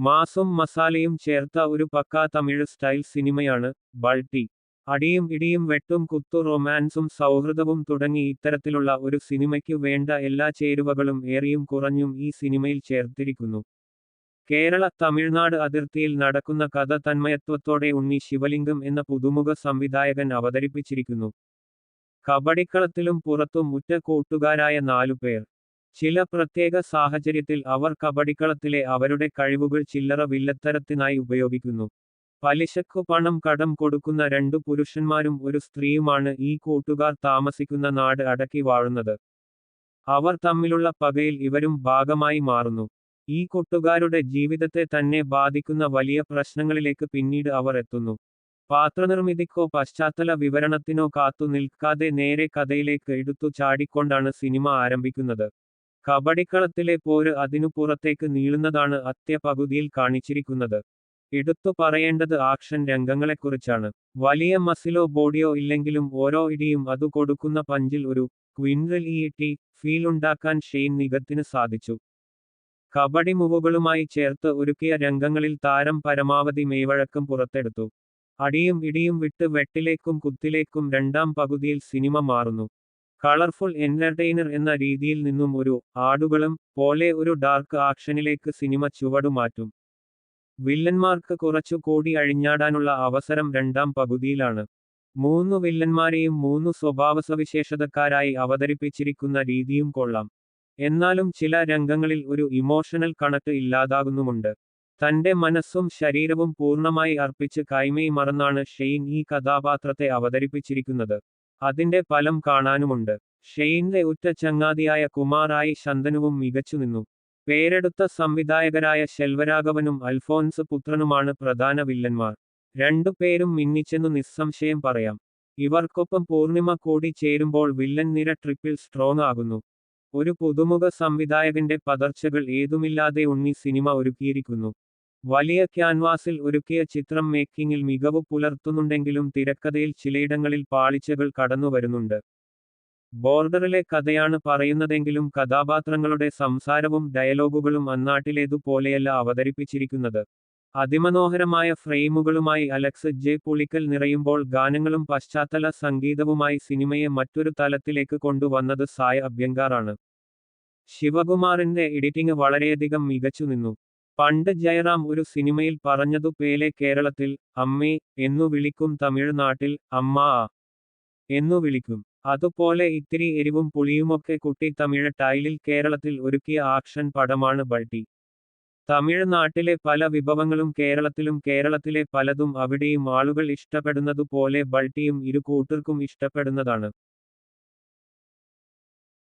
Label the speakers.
Speaker 1: മാസും മസാലയും ചേർത്ത ഒരു പക്കാ തമിഴ് സ്റ്റൈൽ സിനിമയാണ് ബൾട്ടി അടിയും ഇടിയും വെട്ടും കുത്തു റൊമാൻസും സൗഹൃദവും തുടങ്ങി ഇത്തരത്തിലുള്ള ഒരു സിനിമയ്ക്കു വേണ്ട എല്ലാ ചേരുവകളും ഏറിയും കുറഞ്ഞും ഈ സിനിമയിൽ ചേർത്തിരിക്കുന്നു. കേരള തമിഴ്നാട് അതിർത്തിയിൽ നടക്കുന്ന കഥ തന്മയത്വത്തോടെ ഉണ്ണി ശിവലിംഗം എന്ന പുതുമുഖ സംവിധായകൻ അവതരിപ്പിച്ചിരിക്കുന്നു. കബഡിക്കളത്തിലും പുറത്തും ഉറ്റ കൂട്ടുകാരായ നാലുപേർ ചില പ്രത്യേക സാഹചര്യത്തിൽ അവർ കബഡിക്കളത്തിലെ അവരുടെ കഴിവുകൾ ചില്ലറ വില്ലത്തരത്തിനായി ഉപയോഗിക്കുന്നു. പലിശക്കു പണം കടം കൊടുക്കുന്ന രണ്ടു പുരുഷന്മാരും ഒരു സ്ത്രീയുമാണ് ഈ കൂട്ടുകാർ താമസിക്കുന്ന നാട് അടക്കി വാഴുന്നത്. അവർ തമ്മിലുള്ള പകയിൽ ഇവരും ഭാഗമായി മാറുന്നു. ഈ കൂട്ടുകാരുടെ ജീവിതത്തെ തന്നെ ബാധിക്കുന്ന വലിയ പ്രശ്നങ്ങളിലേക്ക് പിന്നീട് അവർ എത്തുന്നു. പാത്രനിർമ്മിതിക്കോ പശ്ചാത്തല വിവരണത്തിനോ കാത്തു നിൽക്കാതെ നേരെ കഥയിലേക്ക് എടുത്തു ചാടിക്കൊണ്ടാണ് സിനിമ ആരംഭിക്കുന്നത്. കബഡിക്കളത്തിലെ പോര് അതിനു പുറത്തേക്ക് നീളുന്നതാണ് അത്യപകുതിയിൽ കാണിച്ചിരിക്കുന്നത്. എടുത്തു പറയേണ്ടത് ആക്ഷൻ രംഗങ്ങളെക്കുറിച്ചാണ്. വലിയ മസിലോ ബോഡിയോ ഇല്ലെങ്കിലും ഓരോ ഇടിയും അത് കൊടുക്കുന്ന പഞ്ചിൽ ഒരു ക്വിൻറൽ ഇ ഫീൽ ഉണ്ടാക്കാൻ ഷെയ്ൻ നിഗത്തിന് സാധിച്ചു. കബഡി മുവുകളുമായി ചേർത്ത് ഒരുക്കിയ രംഗങ്ങളിൽ താരം പരമാവധി മേവഴക്കം പുറത്തെടുത്തു. അടിയും ഇടിയും വിട്ട് വെട്ടിലേക്കും കുത്തിലേക്കും രണ്ടാം പകുതിയിൽ സിനിമ മാറുന്നു. കളർഫുൾ എന്റർടൈനർ എന്ന രീതിയിൽ നിന്നും ഒരു ആടുകളും പോലെ ഒരു ഡാർക്ക് ആക്ഷനിലേക്ക് സിനിമ ചുവടുമാറ്റും വില്ലന്മാർക്ക് കുറച്ചു കോടി അഴിഞ്ഞാടാനുള്ള അവസരം രണ്ടാം പകുതിയിലാണ്. മൂന്ന് വില്ലന്മാരെയും മൂന്ന് സ്വഭാവ സ്വഭാവസവിശേഷതക്കാരായി അവതരിപ്പിച്ചിരിക്കുന്ന രീതിയും കൊള്ളാം. എന്നാലും ചില രംഗങ്ങളിൽ ഒരു ഇമോഷണൽ കണക്ട് ഇല്ലാതാകുന്നുമുണ്ട്. തന്റെ മനസ്സും ശരീരവും പൂർണമായി അർപ്പിച്ച് കൈമയി മറന്നാണ് ഷെയ്ൻ ഈ കഥാപാത്രത്തെ അവതരിപ്പിച്ചിരിക്കുന്നത്. അതിന്റെ ഫലം കാണാനുമുണ്ട്. ഷെയ്ൻലെ ഉറ്റ ചങ്ങാതിയായ കുമാറായി ശന്തനുവും മികച്ചു നിന്നു. പേരെടുത്ത സംവിധായകരായ ശെൽവരാഘവനും അൽഫോൻസ് പുത്രനുമാണ് പ്രധാന വില്ലന്മാർ. രണ്ടു പേരും മിന്നിച്ചെന്നു നിസ്സംശയം പറയാം. ഇവർക്കൊപ്പം പൂർണിമ കൂടി ചേരുമ്പോൾ വില്ലൻ നിര ട്രിപ്പിൾ സ്ട്രോങ് ആകുന്നു. ഒരു പുതുമുഖ സംവിധായകന്റെ പതർച്ചകൾ ഏതുമില്ലാതെ ഉണ്ണി സിനിമ ഒരുക്കിയിരിക്കുന്നു. വലിയ ക്യാൻവാസിൽ ഒരുക്കിയ ചിത്രം മേക്കിങ്ങിൽ മികവ് പുലർത്തുന്നുണ്ടെങ്കിലും തിരക്കഥയിൽ ചിലയിടങ്ങളിൽ പാളിച്ചകൾ കടന്നുവരുന്നുണ്ട് ബോർഡറിലെ കഥയാണ് പറയുന്നതെങ്കിലും കഥാപാത്രങ്ങളുടെ സംസാരവും ഡയലോഗുകളും അന്നാട്ടിലേതുപോലെയല്ല അവതരിപ്പിച്ചിരിക്കുന്നത്. അതിമനോഹരമായ ഫ്രെയിമുകളുമായി അലക്സ് ജെ പുളിക്കൽ നിറയുമ്പോൾ ഗാനങ്ങളും പശ്ചാത്തല സംഗീതവുമായി സിനിമയെ മറ്റൊരു തലത്തിലേക്ക് കൊണ്ടുവന്നത് സായ അഭ്യങ്കാറാണ്. ശിവകുമാറിന്റെ എഡിറ്റിംഗ് വളരെയധികം മികച്ചു നിന്നു പണ്ട് ജയറാം ഒരു സിനിമയിൽ പറഞ്ഞതു പേലെ കേരളത്തിൽ അമ്മേ എന്നു വിളിക്കും തമിഴ്നാട്ടിൽ അമ്മാ എന്നു വിളിക്കും. അതുപോലെ ഇത്തിരി എരിവും പുളിയുമൊക്കെ കുട്ടി തമിഴ് ടൈലിൽ കേരളത്തിൽ ഒരുക്കിയ ആക്ഷൻ പടമാണ് ബൾട്ടി. തമിഴ്നാട്ടിലെ പല വിഭവങ്ങളും കേരളത്തിലും കേരളത്തിലെ പലതും അവിടെയും ആളുകൾ ഇഷ്ടപ്പെടുന്നതുപോലെ ബൾട്ടിയും ഇരു കൂട്ടർക്കും ഇഷ്ടപ്പെടുന്നതാണ്.